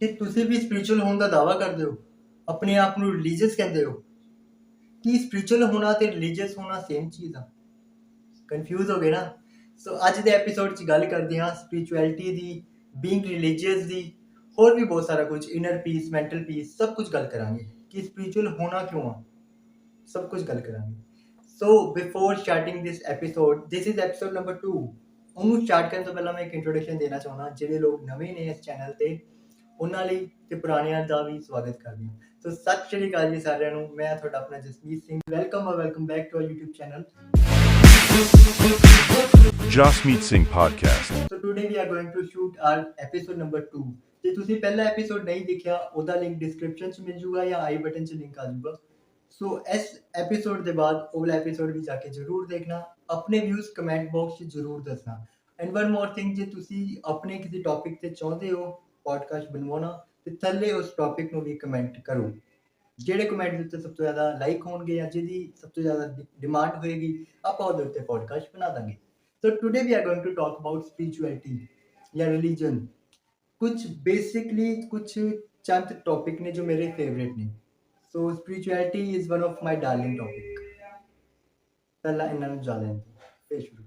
ਕਿ ਤੁਸੀਂ ਵੀ ਸਪਿਰਚੁਅਲ ਹੋਣ ਦਾ ਦਾਅਵਾ ਕਰਦੇ ਹੋ? ਆਪਣੇ ਆਪ ਨੂੰ ਰਿਲੀਜੀਅਸ ਕਹਿੰਦੇ ਹੋ? ਕੀ ਸਪਿਰਚੁਅਲ ਹੋਣਾ ਤੇ ਰਿਲੀਜੀਅਸ ਹੋਣਾ ਸੇਮ ਚੀਜ਼ ਆ? ਕਨਫਿਊਜ਼ ਹੋ ਗਏ ਨਾ? ਸੋ ਅੱਜ ਦੇ ਐਪੀਸੋਡ 'ਚ ਗੱਲ ਕਰਦੇ ਹਾਂ ਸਪਿਰਚੁਅਲਿਟੀ ਦੀ ਬੀਇੰਗ ਰਿਲੀਜੀਅਸ ਦੀ, ਹੋਰ ਵੀ ਬਹੁਤ ਸਾਰਾ ਕੁਝ ਇਨਰ ਪੀਸ ਮੈਂਟਲ ਪੀਸ ਸਭ ਕੁਝ ਗੱਲ ਕਰਾਂਗੇ। ਕਿ ਸਪਿਰਚੁਅਲ ਹੋਣਾ ਕਿਉਂ ਆ? ਸਭ ਕੁਝ ਗੱਲ ਕਰਾਂਗੇ। So before starting this episode this is episode number 2 ਉਹਨੂੰ ਸਟਾਰਟ ਕਰਨ ਤੋਂ ਪਹਿਲਾਂ ਮੈਂ ਇੱਕ ਇੰਟਰੋਡਕਸ਼ਨ ਦੇਣਾ ਚਾਹੁੰਦਾ, ਜਿਹੜੇ ਲੋਕ ਨਵੇਂ ਨੇ ਇਸ ਚੈਨਲ ਤੇ ਉਹਨਾਂ ਲਈ ਤੇ ਪੁਰਾਣਿਆਂ ਦਾ ਵੀ ਸਵਾਗਤ ਕਰਦੀ ਹਾਂ। ਸੋ ਸਤਿ ਸ਼੍ਰੀ ਅਕਾਲ ਜੀ ਸਾਰਿਆਂ ਨੂੰ। ਮੈਂ ਤੁਹਾਡਾ ਆਪਣਾ ਜਸਮੀਤ ਸਿੰਘ। ਵੈਲਕਮ ਔਰ welcome back to our YouTube channel Jasmeet Singh Podcast. So today we are going to shoot our episode number 2 ਜੇ ਤੁਸੀਂ ਪਹਿਲਾ ਐਪੀਸੋਡ ਨਹੀਂ ਦੇਖਿਆ ਉਹਦਾ ਲਿੰਕ ਡਿਸਕ੍ਰਿਪਸ਼ਨ 'ਚ ਮਿਲ ਜੂਗਾ ਜਾਂ ਆਈ ਬਟਨ 'ਚ ਲਿੰਕ ਆ ਜੂਗਾ। ਸੋ ਇਸ ਐਪੀਸੋਡ ਦੇ ਬਾਅਦ ਉਹ ਵਾਲਾ ਐਪੀਸੋਡ ਵੀ ਜਾ ਕੇ ਜ਼ਰੂਰ ਦੇਖਣਾ। ਆਪਣੇ ਵਿਊਜ਼ ਕਮੈਂਟ ਬਾਕਸ 'ਚ ਜ਼ਰੂਰ ਦੱਸਣਾ। ਐਂਡ ਵਨ ਮੋਰ ਥਿੰਗ ਜੇ ਤੁਸੀਂ ਆਪਣੇ ਕਿਸੇ ਟੌਪਿਕ ਤੇ ਚਾਹੁੰਦੇ ਹੋ ਪੋਡਕਾਸਟ ਬਣਵਾਉਣਾ ਤੇ ਥੱਲੇ ਉਸ ਟੌਪਿਕ ਨੂੰ ਵੀ ਕਮੈਂਟ ਕਰੋ ਜਿਹੜੇ ਕਮੈਂਟ ਦੇ ਉੱਤੇ ਸਭ ਤੋਂ ਜ਼ਿਆਦਾ ਲਾਈਕ ਹੋਣਗੇ ਜਾਂ ਜਿਹਦੀ ਸਭ ਤੋਂ ਜ਼ਿਆਦਾ ਡਿਮਾਂਡ ਹੋਏਗੀ ਆਪਾਂ ਉਹਦੇ ਉੱਤੇ ਪੋਡਕਾਸਟ ਬਣਾ ਦਾਂਗੇ So today we are going to talk about spirituality या religion. कुछ बेसिकली कुछ चंद टॉपिक ने जो मेरे फेवरेट ने सो spirituality is one of my darling topic ਪਹਿਲਾਂ ਇਹਨਾਂ ਨੂੰ ਜਾਣ ਲੈਣ ਫੇਰ ਸ਼ੁਰੂ ਕਰਦੇ ਹਾਂ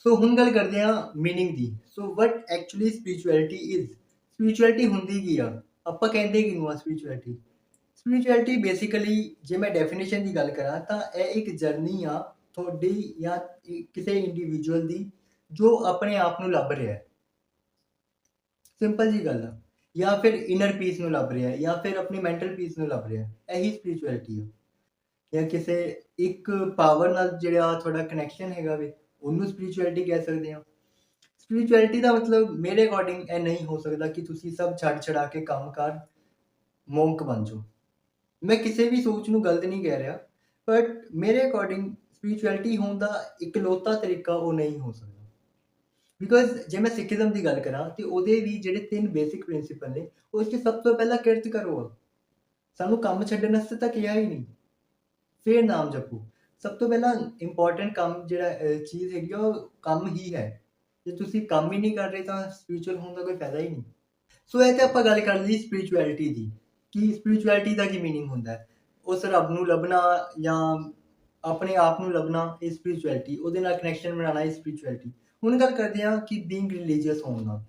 ਸੋ ਹੁਣ ਗੱਲ ਕਰਦੇ ਹਾਂ meaning the so what actually spirituality is spirituality ਹੁੰਦੀ ਕੀ ਆ ਆਪਾਂ ਕਹਿੰਦੇ ਕਿਨੂੰ ਆ spirituality spirituality ਬੇਸਿਕਲੀ ਜੇ ਮੈਂ ਡੈਫੀਨੇਸ਼ਨ ਦੀ ਗੱਲ ਕਰਾਂ ਤਾਂ ਇਹ ਇੱਕ ਜਰਨੀ ਆ ਤੁਹਾਡੀ ਜਾਂ ਇ- ਕਿਸੇ ਇੰਡੀਵਿਜੂਅਲ ਦੀ ਜੋ ਆਪਣੇ ਆਪ ਨੂੰ ਲੱਭ ਰਿਹਾ ਹੈ ਸਿੰਪਲ ਜੀ ਗੱਲ ਆ ਜਾਂ ਫਿਰ ਇਨਰ ਪੀਸ ਨੂੰ ਲੱਭ ਰਿਹਾ ਹੈ ਜਾਂ ਫਿਰ ਆਪਣੀ ਮੈਂਟਲ ਪੀਸ ਨੂੰ ਲੱਭ ਰਿਹਾ ਹੈ ਇਹੀ ਸਪਿਰਚੁਅਲਿਟੀ ਆ ਜਾਂ ਕਿਸੇ ਇੱਕ ਪਾਵਰ ਨਾਲ ਜਿਹੜਾ ਤੁਹਾਡਾ ਕਨੈਕਸ਼ਨ ਹੈਗਾ ਵੇ ਉਹਨੂੰ ਸਪਿਰਚੁਅਲਿਟੀ ਕਹਿ ਸਕਦੇ ਹਾਂ। ਸਪਿਰਚੁਅਲਿਟੀ ਦਾ ਮਤਲਬ ਮੇਰੇ ਅਕੋਰਡਿੰਗ ਇਹ ਨਹੀਂ ਹੋ ਸਕਦਾ ਕਿ ਤੁਸੀਂ ਸਭ ਛੱਡ ਛੜਾ ਕੇ ਕੰਮ ਕਰ, ਮੌਂਕ ਬਣ ਜਾਓ। ਮੈਂ ਕਿਸੇ ਵੀ ਸੋਚ ਨੂੰ ਗਲਤ ਨਹੀਂ ਕਹਿ ਰਿਹਾ ਬਟ ਮੇਰੇ ਅਕੋਰਡਿੰਗ ਸਪਿਰਚੁਅਲਿਟੀ ਹੋਣ ਦਾ ਇਕਲੌਤਾ ਤਰੀਕਾ ਉਹ ਨਹੀਂ ਹੋ ਸਕਦਾ। ਬਿਕੋਜ਼ ਜੇ ਮੈਂ ਸਿੱਖੀਜ਼ਮ ਦੀ ਗੱਲ ਕਰਾਂ, ਤੇ ਉਹਦੇ ਵੀ ਜਿਹੜੇ ਤਿੰਨ ਬੇਸਿਕ ਪ੍ਰਿੰਸੀਪਲ ਨੇ, ਉਸ 'ਚ ਸਭ ਤੋਂ ਪਹਿਲਾਂ ਕਿਰਤ ਕਰੋ। ਆ। ਸਾਨੂੰ ਕੰਮ ਛੱਡਣ ਵਾਸਤੇ ਤਾਂ ਕਿਹਾ ਹੀ ਨਹੀਂ। ਫਿਰ ਨਾਮ ਜਪੋ। ਸਭ ਤੋਂ ਪਹਿਲਾਂ ਇੰਪੋਰਟੈਂਟ ਕੰਮ ਜਿਹੜਾ ਚੀਜ਼ ਹੈਗੀ ਆ, ਉਹ ਕੰਮ ਹੀ ਹੈ। ਜੇ ਤੁਸੀਂ ਕੰਮ ਹੀ ਨਹੀਂ ਕਰ ਰਹੇ ਤਾਂ ਸਪਿਰਚੁਅਲ ਹੋਣ ਦਾ ਕੋਈ ਫਾਇਦਾ ਹੀ ਨਹੀਂ। ਸੋ ਇਹ ਤੇ ਆਪਾਂ ਗੱਲ ਕਰ ਲਈ ਸਪਿਰਚੁਅਲਿਟੀ ਦੀ, ਕਿ ਸਪਿਰਚੁਅਲਿਟੀ ਦਾ ਕੀ ਮੀਨਿੰਗ ਹੁੰਦਾ ਹੈ। ਉਸ ਰੱਬ ਨੂੰ ਲੱਭਣਾ ਜਾਂ ਆਪਣੇ ਆਪ ਨੂੰ ਲੱਭਣਾ, ਇਹ ਸਪਿਰਚੁਅਲਿਟੀ ਉਹਦੇ ਨਾਲ ਕਨੈਕਸ਼ਨ ਬਣਾਉਣਾ, ਇਹ ਸਪਿਰਚੁਅਲਿਟੀ ਹੁਣ ਗੱਲ ਕਰਦੇ ਹਾਂ ਕਿ ਬੀਇੰਗ ਰਿਲੀਜੀਅਸ ਹੋਣ ਦਾ,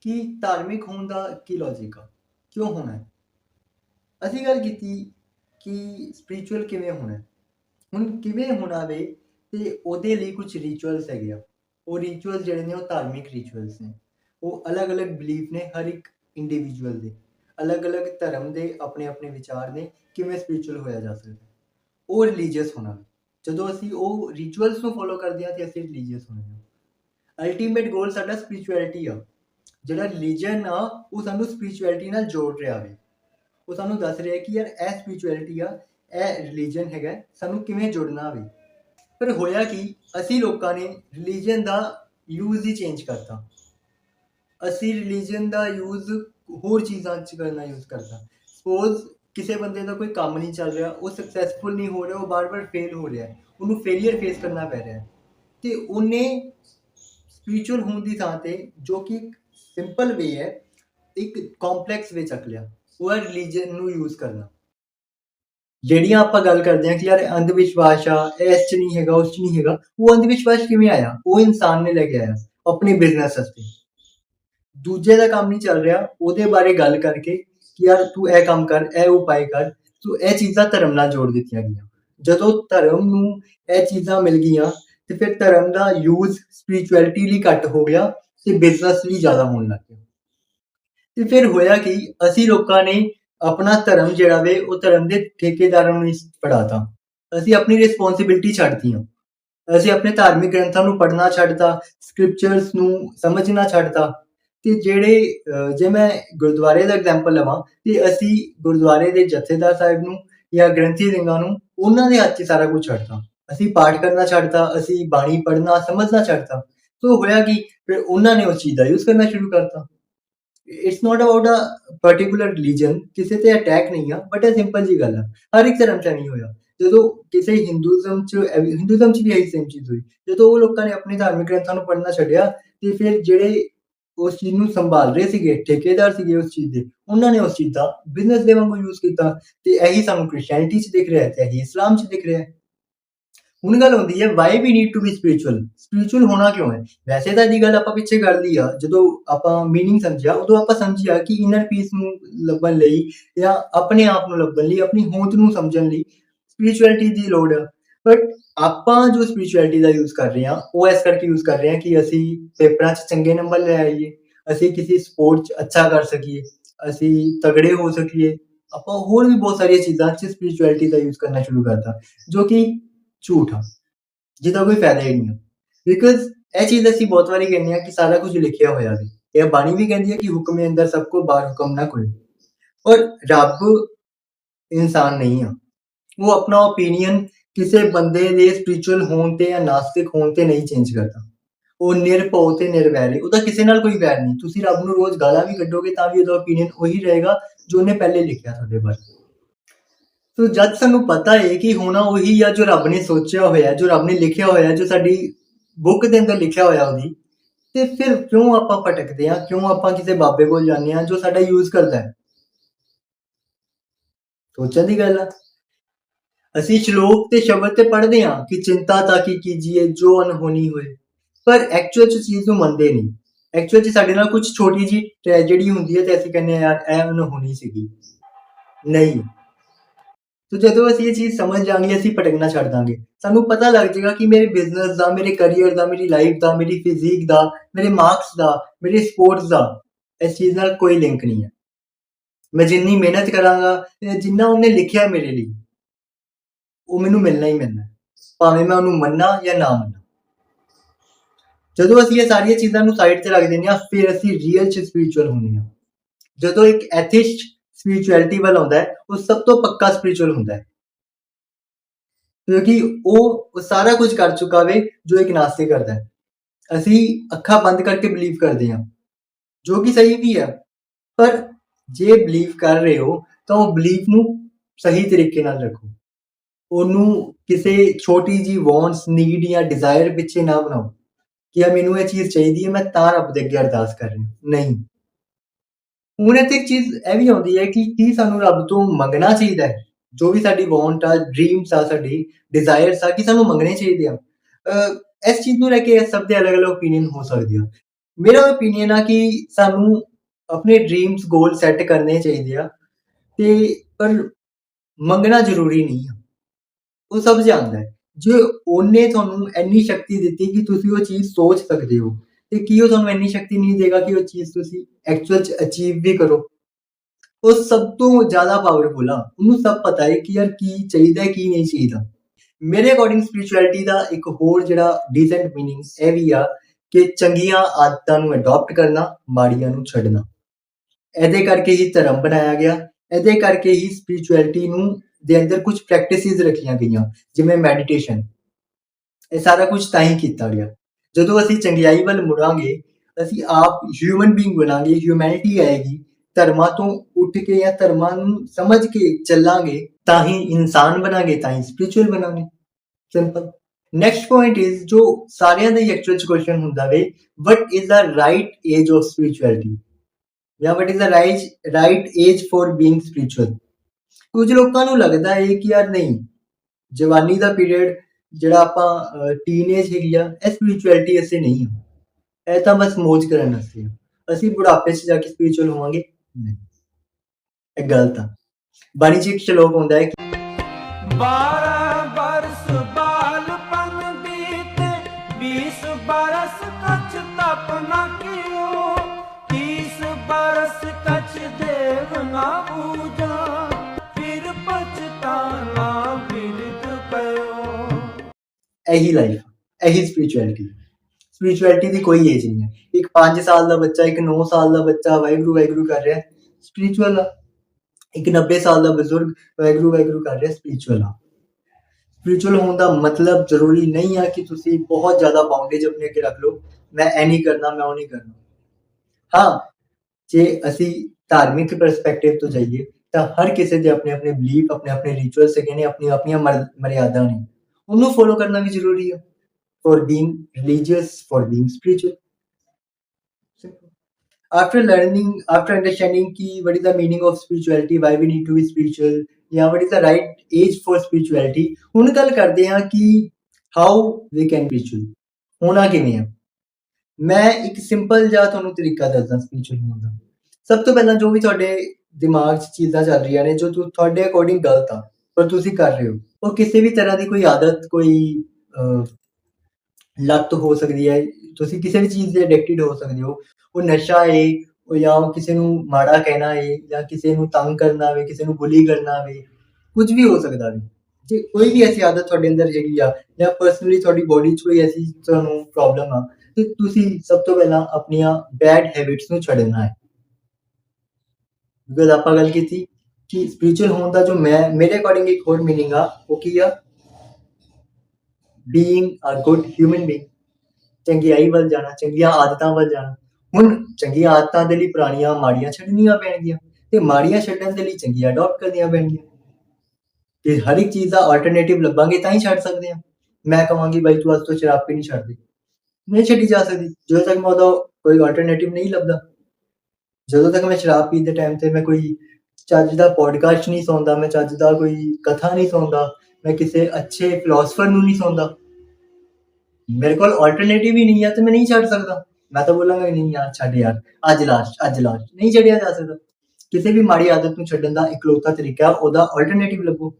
ਕਿ ਧਾਰਮਿਕ ਹੋਣ ਦਾ ਕੀ ਲੌਜੀਕ ਆ, ਕਿਉਂ ਹੋਣਾ ਅਸੀਂ ਗੱਲ ਕੀਤੀ ਕਿ ਸਪਿਰਚੁਅਲ ਕਿਵੇਂ ਹੋਣਾ ਹੈ? ਹੁਣ ਕਿਵੇਂ ਹੋਣਾ ਵੇ? ਤੇ ਉਹਦੇ ਲਈ ਕੁਝ ਰਿਚੁਅਲਸ ਹੈਗੇ ਆ। ਉਹ ਰਿਚੁਅਲਸ ਜਿਹੜੇ ਨੇ, ਉਹ ਧਾਰਮਿਕ ਰਿਚੁਅਲਸ ਨੇ। ਉਹ ਅਲੱਗ-ਅਲੱਗ ਬਲੀਫ ਨੇ ਹਰ ਇੱਕ ਇੰਡੀਵਿਜੂਅਲ ਦੇ। ਅਲੱਗ-ਅਲੱਗ ਧਰਮ ਦੇ ਆਪਣੇ ਆਪਣੇ ਵਿਚਾਰ ਨੇ, ਕਿਵੇਂ ਸਪਿਰਚੁਅਲ ਹੋਇਆ ਜਾ ਸਕਦਾ। ਉਹ ਰਿਲੀਜੀਅਸ ਹੋਣਾ। ਜਦੋਂ ਅਸੀਂ ਉਹ ਰਿਚੁਅਲਸ ਨੂੰ ਫੋਲੋ ਕਰਦੇ ਹਾਂ, ਤੇ ਅਸੀਂ ਰਿਲੀਜੀਅਸ ਹੋਣਾ। ਅਲਟੀਮੇਟ ਗੋਲ ਸਾਡਾ ਸਪਿਰਚੁਅਲਿਟੀ ਆ। ਜਿਹੜਾ ਰਿਲੀਜੀਅਨ ਆ, ਉਹ ਸਾਨੂੰ ਸਪਿਰਚੁਅਲਿਟੀ ਨਾਲ ਜੋੜ ਰਿਹਾ ਵੇ। ਉਹ ਸਾਨੂੰ ਦੱਸ ਰਿਹਾ ਕਿ ਯਾਰ, ਇਹ ਸਪਿਰਚੁਅਲਿਟੀ ਆ ਇਹ ਰਿਲੀਜੀਅਨ ਹੈਗਾ, ਸਾਨੂੰ ਕਿਵੇਂ ਜੁੜਨਾ ਵੀ? ਪਰ ਹੋਇਆ ਕਿ? ਅਸੀਂ ਲੋਕਾਂ ਨੇ ਰਿਲੀਜੀਅਨ ਦਾ ਯੂਜ਼ ਹੀ ਚੇਂਜ ਕਰਤਾ। ਅਸੀਂ ਰਿਲੀਜੀਅਨ ਦਾ ਯੂਜ਼ ਹੋਰ ਚੀਜ਼ਾਂ 'ਚ ਕਰਨਾ ਯੂਜ਼ ਕਰਤਾ। ਸਪੋਜ਼ ਕਿਸੇ ਬੰਦੇ ਦਾ ਕੋਈ ਕੰਮ ਨਹੀਂ ਚੱਲ ਰਿਹਾ, ਉਹ ਸਕਸੈਸਫੁਲ ਨਹੀਂ ਹੋ ਰਿਹਾ, ਉਹ ਬਾਰ-ਬਾਰ ਫੇਲ ਹੋ ਰਿਹਾ, ਉਹਨੂੰ ਫੇਲਿਅਰ ਫੇਸ ਕਰਨਾ ਪੈ ਰਿਹਾ। ਹੈ ਤੇ ਉਹਨੇ ਸਪਿਰਚੁਅਲ ਹੋਣ ਦੀ ਥਾਂ ਤੇ ਜੋ ਕਿ ਸਿੰਪਲ ਵੇ ਹੈ, ਇੱਕ ਕੰਪਲੈਕਸ ਵੇ ਚੱਕ ਲਿਆ। ਉਹ ਹੈ ਰਿਲੀਜੀਅਨ ਨੂੰ ਯੂਜ਼ ਕਰਨਾ। ਜਿਹੜੀਆਂ ਆਪਾਂ ਗੱਲ ਕਰਦੇ ਹਾਂ ਕਿ ਯਾਰ ਅੰਧ ਵਿਸ਼ਵਾਸ ਆ ਇਸ ਚ ਨਹੀਂ ਹੈਗਾ, ਉਸ ਚ ਨਹੀਂ ਹੈਗਾ, ਉਹ ਅੰਧ ਵਿਸ਼ਵਾਸ ਕਿਵੇਂ ਆਇਆ? ਉਹ ਇਨਸਾਨ ਨੇ ਲੈ ਕੇ ਆਇਆ, ਆਪਣੇ ਬਿਜ਼ਨਸ ਵਾਸਤੇ। ਦੂਜੇ ਦਾ ਕੰਮ ਨਹੀਂ ਚੱਲ ਰਿਹਾ, ਉਹਦੇ ਬਾਰੇ ਗੱਲ ਕਰਕੇ ਕਿ ਯਾਰ ਤੂੰ ਇਹ ਕੰਮ ਕਰ, ਇਹ ਉਪਾਏ ਕਰ, ਤੂੰ ਇਹ ਚੀਜ਼ਾਂ ਧਰਮ ਨਾਲ ਜੋੜ ਦਿੱਤੀਆਂ ਗਈਆਂ। ਜਦੋਂ ਧਰਮ ਨੂੰ ਇਹ ਚੀਜ਼ਾਂ ਮਿਲ ਗਈਆਂ, ਤੇ ਫਿਰ ਧਰਮ ਦਾ ਯੂਜ਼ ਸਪਿਰਚੁਅਲਿਟੀ ਲਈ ਘੱਟ ਹੋ ਗਿਆ, ਤੇ ਬਿਜ਼ਨਸ ਲਈ ਜ਼ਿਆਦਾ ਹੋਣ ਲੱਗ ਗਿਆ। ਤੇ ਫਿਰ ਹੋਇਆ ਕਿ, ਅਸੀਂ ਲੋਕਾਂ ਨੇ ਆਪਣਾ ਧਰਮ ਜਿਹੜਾ ਵੇ, ਉਹ ਧਰਮ ਦੇ ਠੇਕੇਦਾਰਾਂ ਨੂੰ ਹੀ ਫੜਾਤਾ ਅਸੀਂ ਆਪਣੀ ਰਿਸਪੌਂਸਿਬਿਲਟੀ ਹਾਂ। ਅਸੀਂ ਆਪਣੇ ਧਾਰਮਿਕ ਗ੍ਰੰਥਾਂ ਨੂੰ ਪੜ੍ਹਨਾ ਛੱਡਤਾ ਸਕ੍ਰਿਪਚਰਸ ਨੂੰ ਸਮਝਣਾ ਛੱਡਤਾ। ਤੇ ਜਿਹੜੇ ਜੇ ਮੈਂ ਗੁਰਦੁਆਰੇ ਦਾ ਐਗਜ਼ਾਮਪਲ ਲਵਾਂ, ਤੇ ਅਸੀਂ ਗੁਰਦੁਆਰੇ ਦੇ ਜਥੇਦਾਰ ਸਾਹਿਬ ਨੂੰ ਜਾਂ ਗ੍ਰੰਥੀ ਸਿੰਘਾਂ ਨੂੰ, ਉਹਨਾਂ ਦੇ ਹੱਥ 'ਚ ਸਾਰਾ ਕੁਝ ਛੱਡਤਾ। ਅਸੀਂ ਪਾਠ ਕਰਨਾ ਛੱਡਤਾ, ਅਸੀਂ ਬਾਣੀ ਪੜ੍ਹਨਾ, ਸਮਝਣਾ ਛੱਡਤਾ। ਸੋ ਹੋਇਆ ਕਿ? ਫਿਰ ਉਹਨਾਂ ਨੇ ਉਸ ਚੀਜ਼ ਦਾ ਯੂਜ਼ ਕਰਨਾ ਸ਼ੁਰੂ ਕਰਤਾ। It's not about a particular religion ਕਿਸੇ ਤੇ ਅਟੈਕ ਨਹੀਂ ਆ ਬਟ ਇਹ ਸਿੰਪਲ ਜੀ ਗੱਲ ਆ ਹਰ ਇੱਕ ਧਰਮ 'ਚ ਨਹੀਂ ਹੋਇਆ ਜਦੋਂ ਕਿਸੇ ਹਿੰਦੂਜ਼ਮ 'ਚ ਹਿੰਦੂਜ਼ਮ 'ਚ ਵੀ ਇਹੀ ਸੇਮ ਚੀਜ਼ ਹੋਈ ਜਦੋਂ ਉਹ ਲੋਕਾਂ ਨੇ ਆਪਣੇ ਧਾਰਮਿਕ ਗ੍ਰੰਥਾਂ ਨੂੰ ਪੜ੍ਹਨਾ ਛੱਡਿਆ ਤੇ ਫਿਰ ਜਿਹੜੇ ਉਸ ਚੀਜ਼ ਨੂੰ ਸੰਭਾਲ ਰਹੇ ਸੀਗੇ ਠੇਕੇਦਾਰ ਸੀਗੇ ਉਸ ਚੀਜ਼ ਦੇ ਉਹਨਾਂ ਨੇ ਉਸ ਚੀਜ਼ ਦਾ ਬਿਜ਼ਨਸ ਦੇ ਵਾਂਗੂ ਯੂਜ਼ ਕੀਤਾ ਤੇ ਇਹੀ ਸਾਨੂੰ ਕ੍ਰਿਸਚੀਅਨਿਟੀ 'ਚ ਦਿਖ ਰਿਹਾ ਹੈ ਤੇ ਇਹੀ ਇਸਲਾਮ 'ਚ ਦਿਖ ਰਿਹਾ ਹੈ ਹੁਣ ਗੱਲ ਹੁੰਦੀ ਹੈ why we need to be spiritual spiritual ਹੋਣਾ ਕਿਉਂ ਹੈ? ਵੈਸੇ ਤਾਂ ਇਹਦੀ ਗੱਲ ਆਪਾਂ ਪਿੱਛੇ ਕਰ ਲਈ ਆ, ਜਦੋਂ ਆਪਾਂ ਮੀਨਿੰਗ ਸਮਝਿਆ, ਉਦੋਂ ਆਪਾਂ ਸਮਝਿਆ ਕਿ ਇਨਰ ਪੀਸ ਨੂੰ ਲੱਭਣ ਲਈ ਜਾਂ ਆਪਣੇ ਆਪ ਨੂੰ ਲੱਭਣ ਲਈ, ਆਪਣੀ ਹੋਂਦ ਨੂੰ ਸਮਝਣ ਲਈ ਸਪਿਰਚੁਅਲਿਟੀ ਦੀ ਲੋੜ ਆ। ਬਟ ਆਪਾਂ ਜੋ ਸਪਿਰਚੁਅਲਿਟੀ ਦਾ ਯੂਜ਼ ਕਰ ਰਹੇ ਹਾਂ, ਉਹ ਇਸ ਕਰਕੇ ਯੂਜ਼ ਕਰ ਰਹੇ ਹਾਂ ਕਿ ਅਸੀਂ ਪੇਪਰਾਂ 'ਚ ਚੰਗੇ ਨੰਬਰ ਲੈ ਆਈਏ, ਅਸੀਂ ਕਿਸੇ ਸਪੋਰਟ 'ਚ ਅੱਛਾ ਕਰ ਸਕੀਏ, ਅਸੀਂ ਤਗੜੇ ਹੋ ਸਕੀਏ। ਆਪਾਂ ਹੋਰ ਵੀ ਬਹੁਤ ਸਾਰੀਆਂ ਚੀਜ਼ਾਂ 'ਚ ਸਪਿਰਚੁਅਲਿਟੀ ਦਾ ਯੂਜ਼ ਕਰਨਾ ਸ਼ੁਰੂ ਕਰਤਾ, ਜੋ ਕਿ ਝੂਠ ਆ। ਜਿਹਦਾ ਕੋਈ ਫਾਇਦਾ ਹੀ ਨਹੀਂ ਹੈ ਬਿਕਾਜ਼ ਇਹ ਚੀਜ਼ ਅਸੀਂ ਬਹੁਤ ਵਾਰੀ ਕਹਿੰਦੇ ਆ ਕਿ ਸਾਰਾ ਕੁਝ ਲਿਖਿਆ ਹੋਇਆ ਹੈ ਇਹ ਬਾਣੀ ਵੀ ਕਹਿੰਦੀ ਹੈ ਕਿ ਹੁਕਮ ਅੰਦਰ ਸਭ ਕੋ ਬਾਹਰ ਹੁਕਮ ਨਾ ਕੋਈ ਔਰ ਰੱਬ ਇਨਸਾਨ ਨਹੀਂ ਆ। ਉਹ ਆਪਣਾ ਓਪੀਨੀਅਨ ਕਿਸੇ ਬੰਦੇ ਦੇ ਸਪਿਰਚੁਅਲ ਹੋਣ ਤੇ ਜਾਂ ਨਾਸਤਿਕ ਹੋਣ ਤੇ ਨਹੀਂ ਚੇਂਜ ਕਰਦਾ। ਉਹ ਨਿਰਭਉ ਤੇ ਨਿਰਵੈਰ ਹੈ ਉਹਦਾ ਕਿਸੇ ਨਾਲ ਕੋਈ ਵੈਰ ਨਹੀਂ। ਤੁਸੀਂ ਰੱਬ ਨੂੰ ਰੋਜ਼ ਗਾਲਾਂ ਵੀ ਕੱਢੋਗੇ ਤਾਂ ਵੀ ਉਹਦਾ ਓਪੀਨੀਅਨ ਉਹੀ ਰਹੇਗਾ ਜੋ ਉਹਨੇ ਪਹਿਲੇ ਲਿਖਿਆ ਤੁਹਾਡੇ ਬਾਰੇ। ਸੋ ਜਦ ਸਾਨੂੰ ਪਤਾ ਹੈ ਕਿ ਹੋਣਾ ਉਹੀ ਆ ਜੋ ਰੱਬ ਨੇ ਸੋਚਿਆ ਹੋਇਆ, ਜੋ ਰੱਬ ਨੇ ਲਿਖਿਆ ਹੋਇਆ, ਜੋ ਸਾਡੀ ਬੁੱਕ ਦੇ ਅੰਦਰ ਲਿਖਿਆ ਹੋਇਆ ਉਹਦੀ, ਤੇ ਫਿਰ ਕਿਉਂ ਆਪਾਂ ਭਟਕਦੇ ਆ? ਕਿਉਂ ਆਪਾਂ ਕਿਸੇ ਬਾਬੇ ਕੋਲ ਜਾਂਦੇ ਆ ਜੋ ਸਾਡਾ ਯੂਜ਼ ਕਰਦਾ ਹੈ? ਸੋਚਣ ਦੀ ਗੱਲ ਆ। ਅਸੀਂ ਸ਼ਲੋਕ ਤੇ ਸ਼ਬਦ ਤੇ ਪੜ੍ਹਦੇ ਆ ਕਿ ਚਿੰਤਾ ਤਾਂ ਕੀ ਕੀਜੀਏ, ਜੋ ਅਨਹੋਣੀ ਹੋਏ। ਪਰ ਐਕਚੁਅਲ ਚ ਚੀਜ਼ ਨੂੰ ਮੰਨਦੇ ਨਹੀਂ। ਐਕਚੁਅਲ ਚ ਸਾਡੇ ਨਾਲ ਕੁਝ ਛੋਟੀ ਜੀ ਟ੍ਰੈਜੇਡੀ ਹੁੰਦੀ ਹੈ ਤੇ ਅਸੀਂ ਕਹਿੰਦੇ ਆ, ਯਾਰ, ਇਹ ਅਨਹੋਣੀ ਸੀਗੀ। ਨਹੀਂ। ਤੋ ਜਦੋਂ ਅਸੀਂ ਇਹ ਚੀਜ਼ ਸਮਝ ਜਾਾਂਗੇ ਅਸੀਂ ਭਟਕਣਾ ਛੱਡ ਦਾਂਗੇ। ਸਾਨੂੰ ਪਤਾ ਲੱਗ ਜਾਏਗਾ ਕਿ ਮੇਰੇ ਬਿਜ਼ਨਸ ਦਾ, ਮੇਰੇ ਕੈਰੀਅਰ ਦਾ, ਮੇਰੀ ਲਾਈਫ ਦਾ, ਮੇਰੀ ਫਿਜ਼ੀਕ ਦਾ, ਮੇਰੇ ਮਾਰਕਸ ਦਾ, ਮੇਰੇ ਸਪੋਰਟਸ ਦਾ, ਇਸ ਚੀਜ਼ ਨਾਲ ਕੋਈ ਲਿੰਕ ਨਹੀਂ ਹੈ। ਮੈਂ ਜਿੰਨੀ ਮਿਹਨਤ ਕਰਾਂਗਾ ਜਿੰਨਾ ਉਹਨੇ ਲਿਖਿਆ ਮੇਰੇ ਲਈ, ਉਹ ਮੈਨੂੰ ਮਿਲਣਾ ਹੀ ਮਿਲਣਾ ਭਾਵੇਂ ਮੈਂ ਉਹਨੂੰ ਮੰਨਾਂ ਜਾਂ ਨਾ ਮੰਨਾਂ। ਜਦੋਂ ਅਸੀਂ ਇਹ ਸਾਰੀਆਂ ਚੀਜ਼ਾਂ ਨੂੰ ਸਾਈਡ ਤੇ ਰੱਖ ਦਿੰਦੇ ਹਾਂ, ਫਿਰ ਅਸੀਂ ਰੀਅਲ ਚ ਸਪਿਰਚੁਅਲ ਹੁੰਦੇ ਹਾਂ। ਜਦੋਂ ਇੱਕ ਐਥਿਸਟ ਸਪਿਰਚੁਅਲਿਟੀ ਵੱਲ ਆਉਂਦਾ ਹੈ, ਉਹ ਸਭ ਤੋਂ ਪੱਕਾ ਸਪਿਰਚੁਅਲ ਹੁੰਦਾ ਹੈ। ਕਿਉਂਕਿ ਉਹ ਸਾਰਾ ਕੁਝ ਕਰ ਚੁੱਕਾ ਵੇ, ਜੋ ਇੱਕ ਨਾਸਤਿਕ ਕਰਦਾ ਹੈ। ਅਸੀਂ ਅੱਖਾਂ ਬੰਦ ਕਰਕੇ ਬਲੀਵ ਕਰਦੇ ਹਾਂ, ਜੋ ਕਿ ਸਹੀ ਵੀ ਹੈ। ਪਰ ਜੇ ਬਲੀਵ ਕਰ ਰਹੇ ਹੋ, ਤਾਂ ਉਹ ਬਲੀਫ ਨੂੰ ਸਹੀ ਤਰੀਕੇ ਨਾਲ ਰੱਖੋ। ਉਹਨੂੰ ਕਿਸੇ ਛੋਟੀ ਜੀ ਵਾਂਟਸ ਨੀਡ ਜਾਂ ਡਿਜ਼ਾਇਰ ਪਿੱਛੇ ਨਾ ਬਣਾਓ। ਕਿ ਆ ਮੈਨੂੰ ਇਹ ਚੀਜ਼ ਚਾਹੀਦੀ ਹੈ, ਮੈਂ ਤਾਂ ਰੱਬ ਦੇ ਅੱਗੇ ਅਰਦਾਸ ਕਰ ਰਿਹਾ ਨਹੀਂ। ਹੁਣ ਇੱਥੇ ਇੱਕ ਚੀਜ਼ ਇਹ ਵੀ ਆਉਂਦੀ ਹੈ ਕਿ ਕੀ ਸਾਨੂੰ ਰੱਬ ਤੋਂ ਮੰਗਣਾ ਚਾਹੀਦਾ ਹੈ। ਜੋ ਵੀ ਸਾਡੀ ਵਾਂਟ ਆ ਡ੍ਰੀਮਸ ਆ, ਸਾਡੀ ਡਿਜ਼ਾਇਰਸ ਆ, ਕਿ ਸਾਨੂੰ ਮੰਗਣੇ ਚਾਹੀਦੇ ਆ। ਇਸ ਚੀਜ਼ ਨੂੰ ਲੈ ਕੇ ਸਭ ਦੇ ਅਲੱਗ-ਅਲੱਗ ਓਪੀਨੀਅਨ ਹੋ ਸਕਦੇ ਆ। ਮੇਰਾ ਓਪੀਨੀਅਨ ਆ ਕਿ ਸਾਨੂੰ ਆਪਣੇ ਡ੍ਰੀਮਸ ਗੋਲ ਸੈੱਟ ਕਰਨੇ ਚਾਹੀਦੇ ਆ। ਤੇ ਪਰ ਮੰਗਣਾ ਜ਼ਰੂਰੀ ਨਹੀਂ ਆ। ਉਹ ਸਭ ਜਾਣਦਾ ਹੈ। ਜੇ ਉਹਨੇ ਤੁਹਾਨੂੰ ਇੰਨੀ ਸ਼ਕਤੀ ਦਿੱਤੀ ਕਿ ਤੁਸੀਂ ਉਹ ਚੀਜ਼ ਸੋਚ ਸਕਦੇ ਹੋ ਤੇ ਕੀ ਉਹ ਤੁਹਾਨੂੰ ਇੰਨੀ ਸ਼ਕਤੀ ਨਹੀਂ ਦੇਗਾ ਕਿ ਉਹ ਚੀਜ਼ ਤੁਸੀਂ ਐਕਚੁਅਲ ਚ ਅਚੀਵ ਵੀ ਕਰੋ। ਉਹ ਸਭ ਤੋਂ ਜ਼ਿਆਦਾ ਪਾਵਰਫੁਲ ਆ। ਉਹਨੂੰ ਸਭ ਪਤਾ ਹੈ ਕਿ ਯਾਰ ਕੀ ਚਾਹੀਦਾ ਹੈ, ਕੀ ਨਹੀਂ ਚਾਹੀਦਾ। ਮੇਰੇ ਅਕੋਰਡਿੰਗ ਸਪਿਰਚੁਅਲਿਟੀ ਦਾ ਇੱਕ ਹੋਰ ਜਿਹੜਾ ਡੀਸੈਂਟ ਮੀਨਿੰਗ ਇਹ ਵੀ ਆ ਕਿ ਚੰਗੀਆਂ ਆਦਤਾਂ ਨੂੰ ਅਡਾਪਟ ਕਰਨਾ, ਮਾੜੀਆਂ ਨੂੰ ਛੱਡਣਾ। ਇਹਦੇ ਕਰਕੇ ਹੀ ਧਰਮ ਬਣਾਇਆ ਗਿਆ। ਇਹਦੇ ਕਰਕੇ ਹੀ ਸਪਿਰਚੁਅਲਿਟੀ ਨੂੰ ਦੇ ਅੰਦਰ ਕੁਝ ਪ੍ਰੈਕਟਿਸਿਸ ਰੱਖੀਆਂ ਗਈਆਂ, ਜਿਵੇਂ ਮੈਡੀਟੇਸ਼ਨ ਇਹ ਸਾਰਾ ਕੁਝ ਤਾਂ ਹੀ ਕੀਤਾ ਗਿਆ। ਜਦੋਂ ਅਸੀਂ ਚੰਗਿਆਈ ਵੱਲ ਮੁੜਾਂਗੇ, ਅਸੀਂ ਆਪ ਹਿਊਮਨ ਬੀਇੰਗ ਬਣਾਂਗੇ ਹਿਊਮੈਨਿਟੀ ਆਏਗੀ, ਧਰਮਾਂ ਤੋਂ ਉੱਠ ਕੇ ਜਾਂ ਧਰਮਾਂ ਨੂੰ ਸਮਝ ਕੇ ਚੱਲਾਂਗੇ, ਤਾਂ ਹੀ ਇਨਸਾਨ ਬਣਾਂਗੇ, ਤਾਂ ਹੀ ਸਪਿਰਚੁਅਲ ਬਣਾਂਗੇ। ਸਿੰਪਲ ਨੈਕਸਟ ਪੁਆਇੰਟ ਇਜ਼ ਜੋ ਸਾਰਿਆਂ ਦਾ ਐਕਚੁਅਲ ਕੁਐਸਚਨ ਹੁੰਦਾ way what is the right age of spirituality ਜਾਂ what is the right right age for being spiritual ਕੁਝ ਲੋਕਾਂ ਨੂੰ ਲੱਗਦਾ ਹੈ ਕਿ ਯਾਰ ਨਹੀਂ, ਜਵਾਨੀ ਦਾ ਪੀਰੀਅਡ ਜਿਹੜਾ ਆਪਾਂ ਟੀਨੇਜ ਹੈਗੀ ਆ, ਇਹ ਸਪਿਰਚੁਅਲਿਟੀ ਅਸੀਂ ਨਹੀਂ ਆ। ਇਹ ਤਾਂ ਬਸ ਮੌਜ ਕਰਨ ਵਾਸਤੇ ਆ ਅਸੀਂ ਬੁਢਾਪੇ 'ਚ ਜਾ ਕੇ ਸਪਿਰਚੁਅਲ ਹੋਵਾਂਗੇ? ਨਹੀਂ। ਇਹ ਗਲਤ ਆ। ਬਾਣੀ 'ਚ ਇੱਕ ਸ਼ਲੋਕ ਹੁੰਦਾ ਹੈ ਕਿ 12 ਬਰਸ ਬਾਲਪਨ ਬੀਤੇ 20 ਬਰਸ ਕਛ ਤਪ ਨਾ ਕੀਓ 30 ਬਰਸ ਕਛ ਦੇਵ ਨਾ ਬੂਝ ਇਹੀ ਲਾਈਫ ਇਹੀ ਸਪਿਰਚੁਅਲਿਟੀ ਸਪਿਰਚੁਅਲਿਟੀ ਦੀ ਕੋਈ ਏਜ ਨਹੀਂ ਹੈ ਇੱਕ 5 ਸਾਲ ਦਾ ਬੱਚਾ, ਇੱਕ 9 ਸਾਲ ਦਾ ਬੱਚਾ ਵਾਹਿਗੁਰੂ ਵਾਹਿਗੁਰੂ ਕਰ ਰਿਹਾ ਸਪਿਰਚੁਅਲ ਆ। ਇੱਕ 90 ਸਾਲ ਦਾ ਬਜ਼ੁਰਗ ਵਾਹਿਗੁਰੂ ਵਾਹਿਗੁਰੂ ਕਰ ਰਿਹਾ ਸਪਿਰਚੁਅਲ ਆ। ਸਪਿਰਚੁਅਲ ਹੋਣ ਦਾ ਮਤਲਬ ਜ਼ਰੂਰੀ ਨਹੀਂ ਆ ਕਿ ਤੁਸੀਂ ਬਹੁਤ ਜ਼ਿਆਦਾ ਬਾਉਂਡੇਜ ਆਪਣੇ ਅੱਗੇ ਰੱਖ ਲਓ। ਮੈਂ ਇਹ ਨਹੀਂ ਕਰਨਾ, ਮੈਂ ਉਹ ਨਹੀਂ ਕਰਨਾ। ਹਾਂ, ਜੇ ਅਸੀਂ ਧਾਰਮਿਕ ਪਰਸਪੈਕਟਿਵ ਤੋਂ ਜਾਈਏ, ਤਾਂ ਹਰ ਕਿਸੇ ਦੇ ਆਪਣੇ ਆਪਣੇ ਬਲੀਫ ਆਪਣੇ ਆਪਣੇ ਰਿਚੁਅਲਸ ਹੈਗੇ ਨੇ ਆਪਣੀਆਂ ਆਪਣੀਆਂ ਮਰ- ਮਰਿਆਦਾ ਨੇ। ਉਹਨੂੰ ਫੋਲੋ ਕਰਨਾ ਵੀ ਜ਼ਰੂਰੀ ਹੈ for being religious for being spiritual Simple. after learning after understanding ki what is the meaning of spirituality why we need to be spiritual ਜਾਂ what is the right age for spirituality ਹੁਣ ਗੱਲ ਕਰਦੇ ਹਾਂ ਕਿ how we can be spiritual ਹੋਣਾ ਕਿਵੇਂ ਆ ਮੈਂ ਇੱਕ ਸਿੰਪਲ ਜਿਹਾ ਤੁਹਾਨੂੰ ਤਰੀਕਾ ਦੱਸਦਾ ਸਪੀਚੁਅਲ ਹੋਣ ਦਾ ਸਭ ਤੋਂ ਪਹਿਲਾਂ ਜੋ ਵੀ ਤੁਹਾਡੇ ਦਿਮਾਗ 'ਚ ਚੀਜ਼ਾਂ ਚੱਲ ਰਹੀਆਂ ਨੇ ਜੋ ਤੁਹਾਡੇ ਅਕੋਰਡਿੰਗ ਗਲਤ ਆ ਪਰ ਤੁਸੀਂ ਕਰ ਰਹੇ ਹੋ ਉਹ ਕਿਸੇ ਵੀ ਤਰ੍ਹਾਂ ਦੀ ਕੋਈ ਆਦਤ ਕੋਈ ਅਹ, ਲੱਤ ਹੋ ਸਕਦੀ ਹੈ ਤੁਸੀਂ ਕਿਸੇ ਵੀ ਚੀਜ਼ ਦੇ ਐਡਿਕਟਡ ਹੋ ਸਕਦੇ ਹੋ ਉਹ ਨਸ਼ਾ ਹੈ ਉਹ ਜਾਂ ਕਿਸੇ ਨੂੰ ਮਾੜਾ ਕਹਿਣਾ ਹੈ ਜਾਂ ਕਿਸੇ ਨੂੰ ਤੰਗ ਕਰਨਾ ਹੈ ਕਿਸੇ ਨੂੰ ਬੁਲੀ ਕਰਨਾ ਹੈ ਕੁਝ ਵੀ ਹੋ ਸਕਦਾ ਹੈ ਜੇ ਕੋਈ ਵੀ ਐਸੀ ਆਦਤ ਤੁਹਾਡੇ ਅੰਦਰ ਹੈਗੀ ਆ ਜਾਂ ਪਰਸਨਲੀ ਤੁਹਾਡੀ ਬੋਡੀ 'ਚ ਕੋਈ ਐਸੀ ਤੁਹਾਨੂੰ ਪ੍ਰੋਬਲਮ ਆ ਤੇ ਤੁਸੀਂ ਸਭ ਤੋਂ ਪਹਿਲਾਂ ਆਪਣੀਆਂ ਬੈਡ ਹੈਬਿਟਸ ਨੂੰ ਛੱਡਣਾ ਹੈ ਬਿਕਾਜ਼ ਆਪਾਂ ਗੱਲ ਕੀਤੀ ਕਿ ਸਪਿਰਚੁਅਲ ਹੋਣ ਦਾ ਜੋ ਮੈਂ, ਮੇਰੇ ਅਕੋਰਡਿੰਗ ਇੱਕ ਹੋਰ ਮੀਨਿੰਗ ਆ, ਉਹ ਕੀ ਆ? Being a good human being ਚੰਗਿਆਈ ਵੱਲ ਜਾਣਾ, ਚੰਗੀਆਂ ਆਦਤਾਂ ਵੱਲ ਜਾਣਾ। ਹੁਣ ਚੰਗੀਆਂ ਆਦਤਾਂ ਦੇ ਲਈ ਪੁਰਾਣੀਆਂ ਮਾੜੀਆਂ ਛੱਡਣੀਆਂ ਪੈਣਗੀਆਂ ਤੇ ਮਾੜੀਆਂ ਛੱਡਣ ਦੇ ਲਈ ਚੰਗੀਆਂ ਅਡਾਪਟ ਕਰਨੀਆਂ ਪੈਣਗੀਆਂ। ਤੇ ਹਰ ਇੱਕ ਚੀਜ਼ ਦਾ ਆਲਟਰਨੇਟਿਵ ਲੱਭਾਂਗੇ ਤਾਂ ਹੀ ਛੱਡ ਸਕਦੇ ਹਾਂ। ਮੈਂ ਕਹਾਂਗੀ ਬਾਈ, ਤੂੰ ਅੱਜ ਤੋਂ ਸ਼ਰਾਬ ਪੀਣੀ ਛੱਡ ਦੇ। ਨਹੀਂ ਛੱਡੀ ਜਾ ਸਕਦੀ। ਜਦੋਂ ਤੱਕ ਮੈਂ ਉਹਦਾ ਕੋਈ ਆਲਟਰਨੇਟਿਵ ਨਹੀਂ ਲੱਭਦਾ। ਜਦੋਂ ਤੱਕ ਮੈਂ ਸ਼ਰਾਬ ਪੀਣ ਦੇ ਟਾਈਮ ਤੇ ਮੈਂ ਕੋਈ ਚੱਜ ਦਾ ਪੋਡਕਾਸਟ ਨਹੀਂ ਸੁਣਦਾ, ਮੈਂ ਚੱਜ ਦਾ ਕੋਈ ਕਥਾ ਨਹੀਂ ਸੁਣਦਾ, ਮੈਂ ਕਿਸੇ ਅੱਛੇ ਫਿਲਾਸਫਰ ਨੂੰ ਨਹੀਂ ਸੁਣਦਾ। ਮੇਰੇ ਕੋਲ ਆਲਟਰਨੇਟਿਵ ਹੀ ਨਹੀਂ ਹੈ ਤੇ ਮੈਂ ਨਹੀਂ ਛੱਡ ਸਕਦਾ। ਮੈਂ ਤਾਂ ਬੋਲਾਂਗਾ ਨਹੀਂ, ਯਾਰ ਛੱਡ ਯਾਰ, ਅੱਜ ਲਾਸਟ ਅੱਜ ਲਾਸਟ ਨਹੀਂ ਛੱਡਿਆ ਜਾ ਸਕਦਾ। ਕਿਸੇ ਵੀ ਮਾੜੀ ਆਦਤ ਨੂੰ ਛੱਡਣ ਦਾ ਇਕਲੌਤਾ ਤਰੀਕਾ ਉਹਦਾ ਆਲਟਰਨੇਟਿਵ ਲੱਭੋ।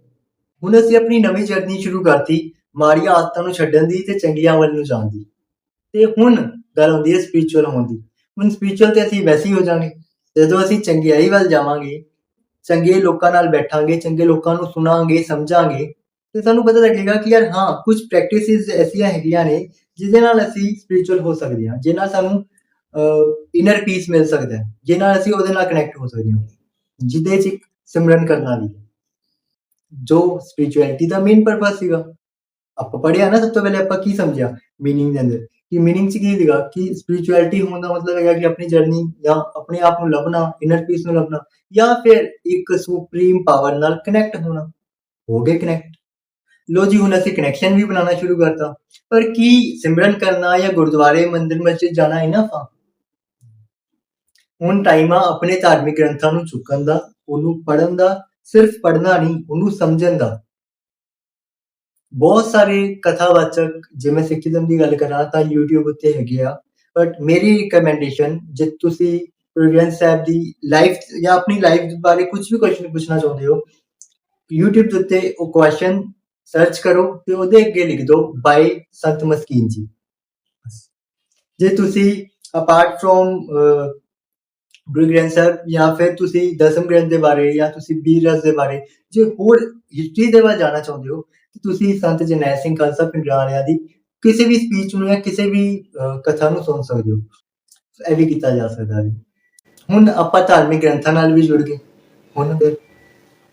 ਹੁਣ ਅਸੀਂ ਆਪਣੀ ਨਵੀਂ ਜਰਨੀ ਸ਼ੁਰੂ ਕਰਤੀ, ਮਾੜੀਆਂ ਆਦਤਾਂ ਨੂੰ ਛੱਡਣ ਦੀ ਤੇ ਚੰਗੀਆਂ ਵੱਲ ਨੂੰ ਜਾਣ ਦੀ। ਤੇ ਹੁਣ ਗੱਲ ਹੁੰਦੀ ਹੈ ਸਪਿਰਚੁਅਲ ਹੋਣ ਦੀ। ਹੁਣ ਸਪਿਰਚੁਅਲ ਤੇ ਅਸੀਂ ਵੈਸੇ ਹੀ ਹੋ ਜਾਾਂਗੇ ਜਦੋਂ ਅਸੀਂ ਚੰਗਿਆਈ ਵੱਲ ਜਾਵਾਂਗੇ ਚੰਗੇ ਲੋਕਾਂ ਨਾਲ ਬੈਠਾਂਗੇ, ਚੰਗੇ ਲੋਕਾਂ ਨੂੰ ਸੁਣਾਂਗੇ, ਸਮਝਾਂਗੇ, ਤੇ ਸਾਨੂੰ ਪਤਾ ਲੱਗੇਗਾ ਕਿ ਯਾਰ ਹਾਂ ਕੁਝ ਪ੍ਰੈਕਟਿਸਿਸ ਐਸੀਆਂ ਹੈਗੀਆਂ ਨੇ ਜਿਹਦੇ ਨਾਲ ਅਸੀਂ ਸਪਿਰਚੁਅਲ ਹੋ ਸਕਦੇ ਹਾਂ, ਜਿਹਦੇ ਨਾਲ ਸਾਨੂੰ ਇਨਰ ਪੀਸ ਮਿਲ ਸਕਦਾ ਹੈ, ਜਿਹਦੇ ਨਾਲ ਅਸੀਂ ਉਹਦੇ ਨਾਲ ਕਨੈਕਟ ਹੋ ਸਕਦੇ ਹਾਂ, ਜਿਹਦੇ 'ਚ ਇੱਕ ਸਿਮਰਨ ਕਰਨਾ ਵੀ ਜੋ ਸਪਿਰਚੁਅਲਿਟੀ ਦਾ ਮੇਨ ਪਰਪਸ ਸੀਗਾ। ਆਪਾਂ ਪੜਿਆ ਨਾ ਸਭ ਤੋਂ ਪਹਿਲੇ ਆਪਾਂ ਕੀ ਸਮਝਿਆ? ਮੀਨਿੰਗ ਦੇ ਅੰਦਰ। ਕਿ ਮੀਨਿੰਗ ਚ ਕੀ ਸੀਗਾ? ਕਿ ਸਪਿਰਚੁਅਲਿਟੀ ਹੋਣ ਦਾ ਮਤਲਬ ਹੈਗਾ ਕਿ ਆਪਣੀ ਜਰਨੀ ਜਾਂ ਆਪਣੇ ਆਪ ਨੂੰ ਲੱਭਣਾ ਇਨਰ ਪੀਸ ਨੂੰ ਲੱਭਣਾ ਜਾਂ ਫਿਰ ਇੱਕ ਸੁਪਰੀਮ ਪਾਵਰ ਨਾਲ ਕਨੈਕਟ ਹੋਣਾ। ਹੋ ਗਏ ਕਨੈਕਟ ਲੋ ਜੀ, ਹੁਣ ਅਸੀਂ ਕਨੈਕਸ਼ਨ ਵੀ ਬਣਾਉਣਾ ਸ਼ੁਰੂ ਕਰਤਾ। ਪਰ ਕੀ ਸਿਮਰਨ ਕਰਨਾ ਜਾਂ ਗੁਰਦੁਆਰੇ, ਮੰਦਿਰ, ਮਸਜਿਦ ਜਾਣਾ ਇਨਫ ਆ? ਹੁਣ ਟਾਈਮ ਆ ਆਪਣੇ ਧਾਰਮਿਕ ਗ੍ਰੰਥਾਂ ਨੂੰ ਚੁੱਕਣ ਦਾ, ਉਹਨੂੰ ਪੜਨ ਦਾ, ਸਿਰਫ ਪੜਨਾ ਨਹੀਂ, ਉਹਨੂੰ ਸਮਝਣ ਦਾ। ਬਹੁਤ ਸਾਰੇ ਕਥਾਵਾਚਕ, ਜਿਵੇਂ ਮੈਂ ਸਿੱਖੀਜ਼ਮ ਦੀ ਗੱਲ ਕਰਾਂ ਤਾਂ YouTube ਉੱਤੇ ਹੈਗੇ ਆ। ਬਟ ਮੇਰੀ ਰਿਕਮੈਂਡੇਸ਼ਨ ਜੇ ਤੁਸੀਂ ਗੁਰੂ ਸਾਹਿਬ ਦੀ ਲਾਈਫ ਜਾਂ ਆਪਣੀ ਲਾਈਫ ਬਾਰੇ ਕੁਝ ਵੀ ਕੁਐਸਚਨ ਪੁੱਛਣਾ ਚਾਹੁੰਦੇ ਹੋ, YouTube ਦੇ ਉੱਤੇ ਉਹ ਕੁਐਸਚਨ ਸਰਚ ਕਰੋ ਤੇ ਉਹਦੇ ਅੱਗੇ ਲਿਖ ਦਿਓ ਬਾਈ ਸੰਤ ਮਸਕੀਨ ਜੀ। ਜੇ ਤੁਸੀਂ ਅਪਾਰਟ ਫਰੋਮ ਗੁਰੂ ਗ੍ਰੰਥ ਸਾਹਿਬ ਜਾਂ ਫਿਰ ਤੁਸੀਂ ਦਸਮ ਗ੍ਰੰਥ ਦੇ ਬਾਰੇ ਜਾਂ ਤੁਸੀਂ ਬੀਰ ਰਸ ਦੇ ਬਾਰੇ, ਜੇ ਹੋਰ ਹਿਸਟਰੀ ਦੇ ਬਾਰੇ ਜਾਣਾ ਚਾਹੁੰਦੇ ਹੋ ਤੇ ਤੁਸੀਂ ਸੰਤ ਜਰਨੈਲ ਸਿੰਘ ਖਾਲਸਾ ਪਿੰਡਰਾਂ ਵਾਲਿਆਂ ਦੀ ਕਿਸੇ ਵੀ ਸਪੀਚ ਨੂੰ ਜਾਂ ਕਿਸੇ ਵੀ ਕਥਾ ਨੂੰ ਸੁਣ ਸਕਦੇ ਹੋ। ਇਹ ਵੀ ਕੀਤਾ ਜਾ ਸਕਦਾ ਹੈ ਹੁਣ ਆਪਾਂ ਧਾਰਮਿਕ ਗ੍ਰੰਥਾਂ ਨਾਲ ਵੀ ਜੁੜ ਗਏ। ਹੁਣ ਫਿਰ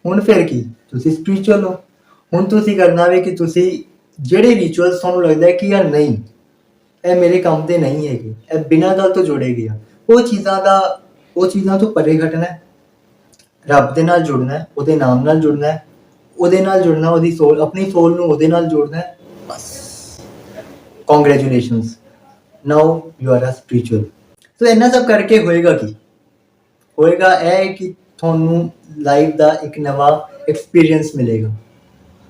ਹੁਣ ਫਿਰ ਕੀ? ਤੁਸੀਂ ਸਪਿਰਚੁਅਲ ਹੋ। ਹੁਣ ਤੁਸੀਂ ਕਰਨਾ ਵੀ ਕਿ ਤੁਸੀਂ ਜਿਹੜੇ ਰਿਚੁਅਲਸ ਤੁਹਾਨੂੰ ਲੱਗਦਾ ਕਿ ਯਾਰ ਨਹੀਂ, ਇਹ ਮੇਰੇ ਕੰਮ ਦੇ ਨਹੀਂ ਹੈਗੇ, ਇਹ ਬਿਨਾਂ ਗੱਲ ਤੋਂ ਜੋੜੇ ਗਏ ਆ। ਉਹ ਚੀਜ਼ਾਂ ਦਾ, ਉਹ ਚੀਜ਼ਾਂ ਤੋਂ ਪਰੇ ਹਟਣਾ ਰੱਬ ਦੇ ਨਾਲ ਜੁੜਨਾ ਉਹਦੇ ਨਾਮ ਨਾਲ ਜੁੜਨਾ ਉਹਦੇ ਨਾਲ ਜੁੜਨਾ, ਉਹਦੀ ਸੋਲ ਆਪਣੀ ਸੋਲ ਨੂੰ ਉਹਦੇ ਨਾਲ ਜੋੜਨਾ ਹੈ। ਬਸ। Congratulations now you are a spiritual so ਇਹਨਾਂ ਸਭ ਕਰਕੇ ਹੋਏਗਾ ਕੀ? ਹੋਏਗਾ ਇਹ ਕਿ ਤੁਹਾਨੂੰ ਲਾਈਫ ਦਾ ਇੱਕ ਨਵਾਂ ਐਕਸਪੀਰੀਅੰਸ ਮਿਲੇਗਾ।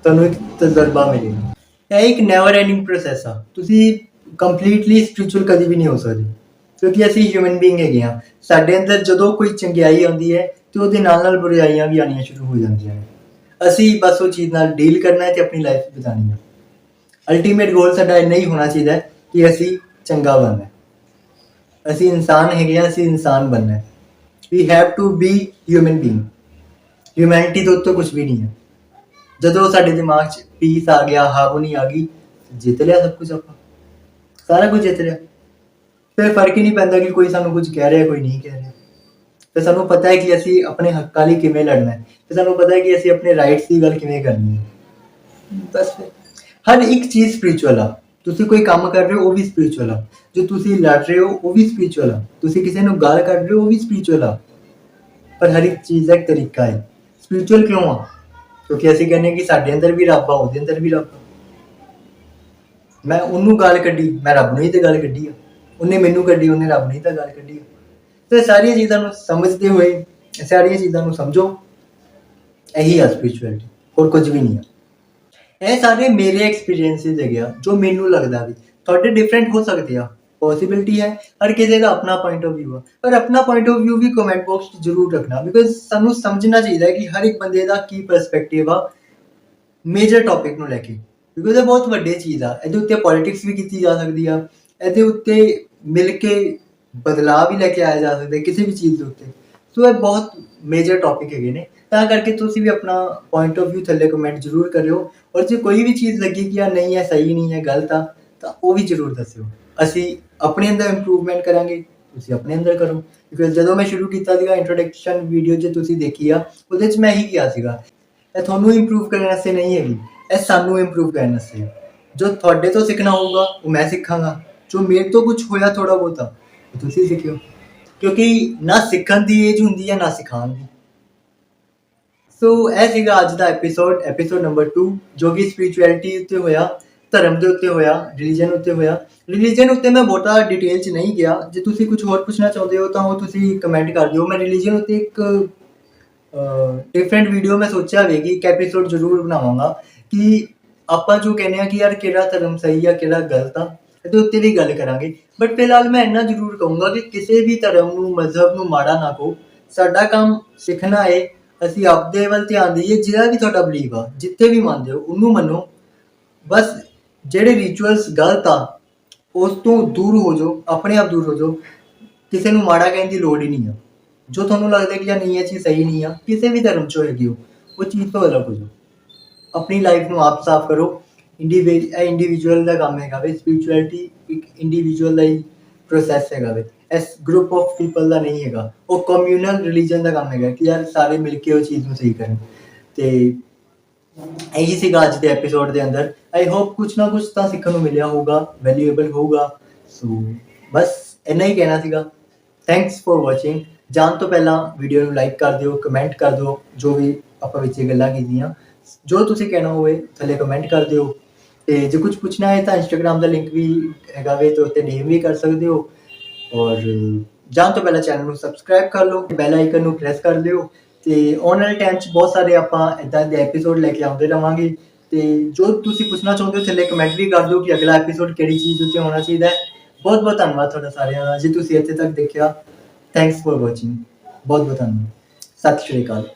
ਤੁਹਾਨੂੰ ਇੱਕ ਤਜਰਬਾ ਮਿਲੇਗਾ। ਇਹ ਇੱਕ ਨੈਵਰ ਐਂਡਿੰਗ ਪ੍ਰੋਸੈਸ ਆ। ਤੁਸੀਂ ਕੰਪਲੀਟਲੀ ਸਪਿਰਚੁਅਲ ਕਦੀ ਵੀ ਨਹੀਂ ਹੋ ਸਕਦੇ। ਕਿਉਂਕਿ ਅਸੀਂ ਹਿਊਮਨ ਬੀਇੰਗ ਹੈਗੇ ਆ। ਸਾਡੇ ਅੰਦਰ ਜਦੋਂ ਕੋਈ ਚੰਗਿਆਈ ਆਉਂਦੀ ਹੈ, ਤੇ ਉਹਦੇ ਨਾਲ ਨਾਲ ਬੁਰਾਈਆਂ ਵੀ ਆਉਣੀਆਂ ਸ਼ੁਰੂ ਹੋ ਜਾਂਦੀਆਂ ਨੇ। ਅਸੀਂ ਬਸ ਉਹ ਚੀਜ਼ ਨਾਲ ਡੀਲ ਕਰਨਾ ਹੈ ਤੇ ਆਪਣੀ ਲਾਈਫ ਬਚਾਉਣੀ ਹੈ। ਅਲਟੀਮੇਟ ਗੋਲ ਸਾਡਾ ਇੰਨਾ ਹੀ ਹੋਣਾ ਚਾਹੀਦਾ ਹੈ ਕਿ ਅਸੀਂ ਚੰਗਾ ਬਣਨਾ ਹੈ। ਅਸੀਂ ਇਨਸਾਨ ਹੈਗੇ ਆ ਅਸੀਂ ਇਨਸਾਨ ਬਣਨਾ ਹੈ। We have to be human being humanity ਤੋਂ ਉੱਤੇ ਕੁਝ ਵੀ ਨਹੀਂ ਹੈ। ਜਦੋਂ ਸਾਡੇ ਦਿਮਾਗ 'ਚ ਪੀਸ ਆ ਗਿਆ ਹਾਰਮੋਨੀ ਆ ਗਈ, ਜਿੱਤ ਲਿਆ ਸਭ ਕੁਝ ਆਪਾਂ। ਸਾਰਾ ਕੁਝ ਜਿੱਤ ਲਿਆ। ਫਿਰ ਫ਼ਰਕ ਹੀ ਨਹੀਂ ਪੈਂਦਾ ਕਿ ਕੋਈ ਸਾਨੂੰ ਕੁਝ ਕਹਿ ਰਿਹਾ ਕੋਈ ਨਹੀਂ ਕਹਿ ਰਿਹਾ। ਤੇ ਸਾਨੂੰ ਪਤਾ ਹੈ ਕਿ ਅਸੀਂ ਆਪਣੇ ਹੱਕਾਂ ਲਈ ਕਿਵੇਂ ਲੜਨਾ ਹੈ। ਤੇ ਸਾਨੂੰ ਪਤਾ ਹੈ ਕਿ ਅਸੀਂ ਆਪਣੇ ਰਾਈਟਸ ਦੀ ਗੱਲ ਕਿਵੇਂ ਕਰਨੀ ਹੈ। ਬਸ ਹਰ ਇੱਕ ਚੀਜ਼ ਸਪਿਰਚੁਅਲ ਆ। ਤੁਸੀਂ ਕੋਈ ਕੰਮ ਕਰ ਰਹੇ ਹੋ, ਉਹ ਵੀ ਸਪਿਰਚੁਅਲ ਆ। ਜੋ ਤੁਸੀਂ ਲੜ ਰਹੇ ਹੋ, ਉਹ ਵੀ ਸਪਿਰਚੁਅਲ ਆ। ਤੁਸੀਂ ਕਿਸੇ ਨੂੰ ਗਾਲ ਕੱਢ ਰਹੇ ਹੋ, ਉਹ ਵੀ ਸਪਿਰਚੁਅਲ ਆ। ਪਰ ਹਰ ਇੱਕ ਚੀਜ਼ ਦਾ ਇੱਕ ਤਰੀਕਾ ਹੈ। ਸਪਿਰਚੁਅਲ ਕਿਉਂ ਆ? ਕਿਉਂਕਿ ਅਸੀਂ ਕਹਿੰਦੇ ਹਾਂ ਕਿ ਸਾਡੇ ਅੰਦਰ ਵੀ ਰੱਬ ਆ, ਉਹਦੇ ਅੰਦਰ ਵੀ ਰੱਬ ਆ। ਮੈਂ ਉਹਨੂੰ ਗੱਲ ਕੱਢੀ, ਮੈਂ ਰੱਬ ਨੂੰ ਹੀ ਤੇ ਗੱਲ ਕੱਢੀ ਆ। ਉਹਨੇ ਮੈਨੂੰ ਕੱਢੀ, ਉਹਨੇ ਰੱਬ ਨੂੰ ਹੀ ਤਾਂ ਗੱਲ ਕੱਢੀ ਆ। ਤੇ ਸਾਰੀਆਂ ਚੀਜ਼ਾਂ ਨੂੰ ਸਮਝਦੇ ਹੋਏ, ਸਾਰੀਆਂ ਚੀਜ਼ਾਂ ਨੂੰ ਸਮਝੋ, ਇਹੀ ਆ ਸਪਿਰਚੁਅਲਿਟੀ ਹੋਰ ਕੁਝ ਵੀ ਨਹੀਂ ਆ। ਇਹ ਸਾਰੇ ਮੇਰੇ ਐਕਸਪੀਰੀਐਂਸਿਸ ਹੈਗੇ ਆ, ਜੋ ਮੈਨੂੰ ਲੱਗਦਾ ਵੀ ਤੁਹਾਡੇ ਡਿਫਰੈਂਟ ਹੋ ਸਕਦੇ ਆ। ਪੋਸਿਬਿਲਿਟੀ ਹੈ, ਹਰ ਕਿਸੇ ਦਾ ਆਪਣਾ ਪੁਆਇੰਟ ਆਫ View ਆ। ਪਰ ਆਪਣਾ ਪੁਆਇੰਟ ਆਫ View ਵੀ ਕਮੈਂਟ ਬਾਕਸ 'ਚ ਜ਼ਰੂਰ ਰੱਖਣਾ ਬਿਕੋਜ਼ ਸਾਨੂੰ ਸਮਝਣਾ ਚਾਹੀਦਾ ਹੈ ਕਿ ਹਰ ਇੱਕ ਬੰਦੇ ਦਾ ਕੀ ਪਰਸਪੈਕਟਿਵ ਆ ਮੇਜਰ ਟੌਪਿਕ ਨੂੰ ਲੈ ਕੇ। ਬਿਕੋਜ਼ ਇਹ ਬਹੁਤ ਵੱਡੀ ਚੀਜ਼ ਆ, ਇਹਦੇ ਉੱਤੇ ਪੋਲਿਟਿਕਸ ਵੀ ਕੀਤੀ ਜਾ ਸਕਦੀ ਆ, ਇਹਦੇ ਉੱਤੇ ਮਿਲ ਕੇ ਬਦਲਾਅ ਵੀ ਲੈ ਕੇ ਆਇਆ ਜਾ ਸਕਦਾ ਕਿਸੇ ਵੀ ਚੀਜ਼ ਦੇ ਉੱਤੇ। ਸੋ ਇਹ ਬਹੁਤ ਮੇਜਰ ਟੌਪਿਕ ਹੈਗੇ ਨੇ। ਤਾਂ ਕਰਕੇ ਤੁਸੀਂ ਵੀ ਆਪਣਾ ਪੁਆਇੰਟ ਆਫ View ਥੱਲੇ ਕਮੈਂਟ ਜ਼ਰੂਰ ਕਰਿਓ। ਔਰ ਜੇ ਕੋਈ ਵੀ ਚੀਜ਼ ਲੱਗੀ ਕਿ ਆ ਨਹੀਂ ਹੈ, ਸਹੀ ਨਹੀਂ ਹੈ, ਗਲਤ ਆ, ਤਾਂ ਉਹ ਵੀ ਜ਼ਰੂਰ ਦੱਸਿਓ। ਅਸੀਂ ਆਪਣੇ ਅੰਦਰ ਇੰਪਰੂਵਮੈਂਟ ਕਰਾਂਗੇ, ਤੁਸੀਂ ਆਪਣੇ ਅੰਦਰ ਕਰੋ। ਬਿਕਾਜ਼ ਜਦੋਂ ਮੈਂ ਸ਼ੁਰੂ ਕੀਤਾ ਸੀਗਾ ਇੰਟਰੋਡਕਸ਼ਨ ਵੀਡੀਓ ਜੇ ਤੁਸੀਂ ਦੇਖੀ ਆ, ਉਹਦੇ 'ਚ ਮੈਂ ਹੀ ਕਿਹਾ ਸੀਗਾ, ਇਹ ਤੁਹਾਨੂੰ ਇੰਪਰੂਵ ਕਰਨ ਵਾਸਤੇ ਨਹੀਂ ਹੈਗੀ, ਇਹ ਸਾਨੂੰ ਇੰਪਰੂਵ ਕਰਨ ਵਾਸਤੇ ਜੋ ਤੁਹਾਡੇ ਤੋਂ ਸਿੱਖਣਾ ਹੋਊਗਾ, ਉਹ ਮੈਂ ਸਿੱਖਾਂਗਾ। ਜੋ ਮੇਰੇ ਤੋਂ ਕੁਝ ਹੋਇਆ ਥੋੜਾ ਬਹੁਤਾ ਤੁਸੀਂ ਸਿੱਖਿਓ। ਕਿਉਂਕਿ ਨਾ ਸਿੱਖਣ ਦੀ ਏਜ ਹੁੰਦੀ ਹੈ ਨਾ ਸਿਖਾਉਣ ਦੀ। ਸੋ ਇਹ ਸੀਗਾ ਅੱਜ ਦਾ ਐਪੀਸੋਡ ਐਪੀਸੋਡ ਨੰਬਰ 2 ਜੋ ਕਿ ਸਪਿਰਚੁਅਲਿਟੀ ਉੱਤੇ ਹੋਇਆ, ਧਰਮ ਦੇ ਉੱਤੇ ਹੋਇਆ ਰਿਲੀਜੀਅਨ ਉੱਤੇ ਹੋਇਆ। ਰਿਲੀਜੀਅਨ ਉੱਤੇ ਮੈਂ ਬਹੁਤਾ ਡਿਟੇਲ 'ਚ ਨਹੀਂ ਗਿਆ। ਜੇ ਤੁਸੀਂ ਕੁਝ ਹੋਰ ਪੁੱਛਣਾ ਚਾਹੁੰਦੇ ਹੋ, ਤਾਂ ਉਹ ਤੁਸੀਂ ਕਮੈਂਟ ਕਰ ਦਿਓ। ਮੈਂ ਰਿਲੀਜੀਅਨ ਉੱਤੇ ਇੱਕ ਡਿਫਰੈਂਟ ਵੀਡੀਓ ਮੈਂ ਸੋਚਿਆ ਹੋਵੇਗੀ ਇੱਕ ਐਪੀਸੋਡ ਜ਼ਰੂਰ ਬਣਾਵਾਂਗਾ। ਕਿ ਆਪਾਂ ਜੋ ਕਹਿੰਦੇ ਆ ਕਿ ਯਾਰ ਕਿਹੜਾ ਧਰਮ ਸਹੀ ਆ, ਕਿਹੜਾ ਗਲਤ ਆ ਇਹਦੇ ਉੱਤੇ ਵੀ ਗੱਲ ਕਰਾਂਗੇ। ਬਟ ਫਿਲਹਾਲ ਮੈਂ ਇੰਨਾ ਜ਼ਰੂਰ ਕਹੂੰਗਾ ਕਿ ਕਿਸੇ ਵੀ ਧਰਮ ਨੂੰ, ਮਜ਼ਹਬ ਨੂੰ ਮਾੜਾ ਨਾ ਕਹੋ। ਸਾਡਾ ਕੰਮ ਸਿੱਖਣਾ ਹੈ ਅਸੀਂ ਆਪਦੇ ਵੱਲ ਧਿਆਨ ਦਈਏ, ਜਿਹੜਾ ਵੀ ਤੁਹਾਡਾ ਬਲੀਵ ਆ, ਜਿੱਥੇ ਵੀ ਮੰਨਦੇ ਹੋ, ਉਹਨੂੰ ਮੰਨੋ। ਬਸ ਜਿਹੜੇ ਰਿਚੁਅਲਸ ਗਲਤ ਆ, ਉਸ ਤੋਂ ਦੂਰ ਹੋ ਜਾਓ, ਆਪਣੇ ਆਪ ਦੂਰ ਹੋ ਜਾਓ। ਕਿਸੇ ਨੂੰ ਮਾੜਾ ਕਹਿਣ ਦੀ ਲੋੜ ਹੀ ਨਹੀਂ ਆ। ਜੋ ਤੁਹਾਨੂੰ ਲੱਗਦਾ ਕਿ ਯਾਰ ਨਹੀਂ, ਇਹ ਚੀਜ਼ ਸਹੀ ਨਹੀਂ ਆ, ਕਿਸੇ ਵੀ ਧਰਮ ਚੋਂ ਹੈਗੀ ਹੋ ਉਹ ਚੀਜ਼ ਤੋਂ ਅਲੱਗ ਹੋ ਜਾਓ। ਆਪਣੀ ਲਾਈਫ ਨੂੰ ਆਪ ਸਾਫ਼ ਕਰੋ। ਇੰਡੀਵਿਜੂਅਲ ਇੰਡੀਵਿਜੂਅਲ ਦਾ ਕੰਮ ਹੈਗਾ ਵੀ ਸਪਿਰਚੁਅਲਿਟੀ ਇੱਕ ਇੰਡੀਵਿਜੂਅਲ ਦਾ ਹੀ ਪ੍ਰੋਸੈਸ ਹੈਗਾ ਵੇ। ਇਸ ਗਰੁੱਪ ਆਫ ਪੀਪਲ ਦਾ ਨਹੀਂ ਹੈਗਾ। ਉਹ ਕਮਿਊਨਲ ਰਿਲੀਜਨ ਦਾ ਕੰਮ ਹੈਗਾ ਕਿ ਯਾਰ ਸਾਰੇ ਮਿਲ ਕੇ ਉਹ ਚੀਜ਼ ਨੂੰ ਸਹੀ ਕਰਨ। ਤੇ ਇਹੀ ਸੀਗਾ ਅੱਜ ਦੇ ਐਪੀਸੋਡ ਦੇ ਅੰਦਰ। ਆਈ ਹੋਪ ਕੁਛ ਨਾ ਕੁਛ ਤਾਂ ਸਿੱਖਣ ਨੂੰ ਮਿਲਿਆ ਹੋਊਗਾ ਵੈਲਿਊਏਬਲ ਹੋਊਗਾ। ਸੋ ਬਸ ਇੰਨਾ ਹੀ ਕਹਿਣਾ ਸੀਗਾ। ਥੈਂਕਸ ਫॉर ਵਾਚਿੰਗ ਜਾਣ ਤੋਂ ਪਹਿਲਾਂ ਵੀਡੀਓ ਨੂੰ ਲਾਈਕ ਕਰ ਦਿਓ ਕਮੈਂਟ ਕਰ ਦਿਓ, ਜੋ ਵੀ ਆਪਾਂ ਵਿੱਚ ਗੱਲਾਂ ਕੀਤੀਆਂ। ਜੋ ਤੁਸੀਂ ਕਹਿਣਾ ਹੋਵੇ, ਥੱਲੇ ਕਮੈਂਟ ਕਰ ਦਿਓ। ਤੇ ਜੇ ਕੁਝ ਪੁੱਛਣਾ ਹੈ ਤਾਂ ਇੰਸਟਾਗ੍ਰam ਦਾ ਲਿੰਕ ਵੀ ਹੈਗਾ ਵੇ, ਤੇ ਉੱਤੇ ਡੀਐਮ ਵੀ ਕਰ ਸਕਦੇ ਹੋ। ਔਰ ਜਾਣ ਤੋਂ ਪਹਿਲਾਂ ਚੈਨਲ ਨੂੰ ਸਬਸਕ੍ਰਾਈਬ ਕਰ ਲਓ ਬੈਲ ਆਈਕਨ ਨੂੰ ਪ੍ਰੈਸ ਕਰ ਲਿਓ। ਤੇ ਆਉਣ ਵਾਲੇ ਟਾਈਮ 'ਚ ਬਹੁਤ ਸਾਰੇ ਆਪਾਂ ਇਦਾਂ ਦੇ ਐਪੀਸੋਡ ਲੈ ਕੇ ਆਉਂਦੇ ਰਵਾਂਗੇ। ਤੇ ਜੋ ਤੁਸੀਂ ਪੁੱਛਣਾ ਚਾਹੁੰਦੇ ਹੋ ਥੱਲੇ ਕਮੈਂਟ ਵੀ ਕਰ ਦਿਓ ਕਿ ਅਗਲਾ ਐਪੀਸੋਡ ਕਿਹੜੀ ਚੀਜ਼ ਉੱਤੇ ਹੋਣਾ ਚਾਹੀਦਾ ਹੈ। ਬਹੁਤ ਬਹੁਤ ਧੰਨਵਾਦ ਤੁਹਾਡਾ ਸਾਰਿਆਂ ਦਾ, ਜੇ ਤੁਸੀਂ ਇੱਥੇ ਤੱਕ ਦੇਖਿਆ ਥੈਂਕਸ ਫॉर ਵਾਚਿੰਗ ਬਹੁਤ ਬਹੁਤ ਧੰਨਵਾਦ। ਸਤਿ ਸ਼੍ਰੀ ਅਕਾਲ।